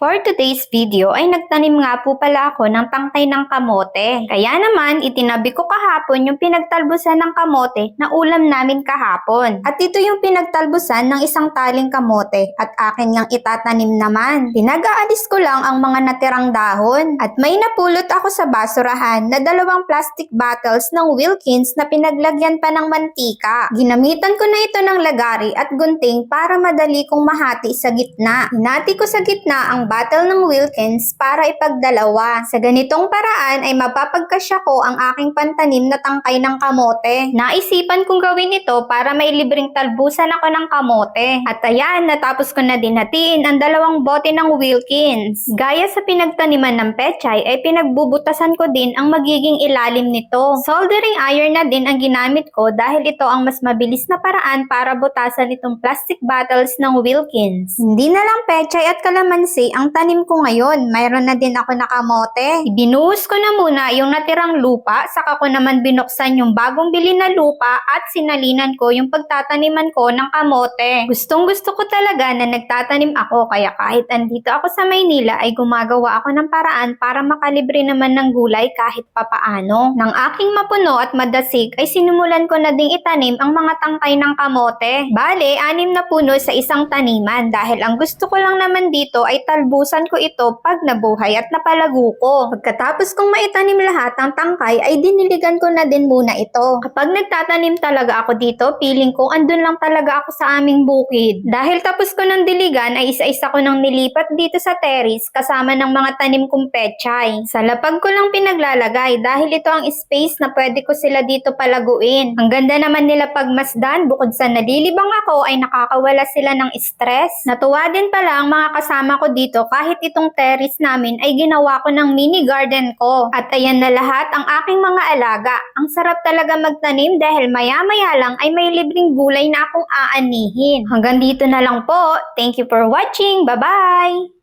For today's video ay nagtanim nga po pala ako ng tangkay ng kamote. Kaya naman itinabi ko kahapon yung pinagtalbusan ng kamote na ulam namin kahapon. At ito yung pinagtalbusan ng isang taling kamote at akin ngang itatanim naman. Pinag-aalis ko lang ang mga natirang dahon at may napulot ako sa basurahan na dalawang plastic bottles ng Wilkins na pinaglagyan pa ng mantika. Ginamitan ko na ito ng lagari at gunting para madali kong mahati sa gitna. Hinati ko sa gitna ang bottle ng Wilkins para ipagdalawa. Sa ganitong paraan ay mapapagkasya ko ang aking pantanim na tangkay ng kamote. Naisipan kong gawin ito para may libreng talbusan ako ng kamote. At ayan, natapos ko na din hatiin ang dalawang bote ng Wilkins. Gaya sa pinagtaniman ng pechay ay pinagbubutasan ko din ang magiging ilalim nito. Soldering iron na din ang ginamit ko dahil ito ang mas mabilis na paraan para butasan itong plastic bottles ng Wilkins. Hindi na lang pechay at kalamansi ang tanim ko ngayon. Mayroon na din ako nakamote. Ibinuhos ko na muna yung natirang lupa, saka ko naman binuksan yung bagong bili na lupa at sinalinan ko yung pagtataniman ko ng kamote. Gustong gusto ko talaga na nagtatanim ako kaya kahit andito ako sa Maynila ay gumagawa ako ng paraan para makalibre naman ng gulay kahit papaano. Nang aking mapuno at madasig ay sinimulan ko na ding itanim ang mga tangkay ng kamote. Bale, anim na puno sa isang taniman dahil ang gusto ko lang naman dito ay talbusan ko ito pag nabuhay at napalago ko. Pagkatapos kong maitanim lahat ng tangkay ay diniligan ko na din muna ito. Kapag nagtatanim talaga ako dito, feeling ko andun lang talaga ako sa aming bukid. Dahil tapos ko ng diligan ay isa-isa ko nang nilipat dito sa terrace kasama ng mga tanim kong pechay. Sa lapag ko lang pinaglalagay dahil ito ang space na pwede ko sila dito palaguin. Ang ganda naman nila pagmasdan bukod sa nalilibang ako ay nakakawala sila ng stress. Natuwa din pala ang mga kasama ko dito kahit itong terrace namin ay ginawa ko ng mini garden ko. At ayan na lahat ang aking mga alaga. Ang sarap talaga magtanim dahil maya-maya lang ay may libreng gulay na akong aanihin. Hanggang dito na lang po. Thank you for watching. Bye-bye!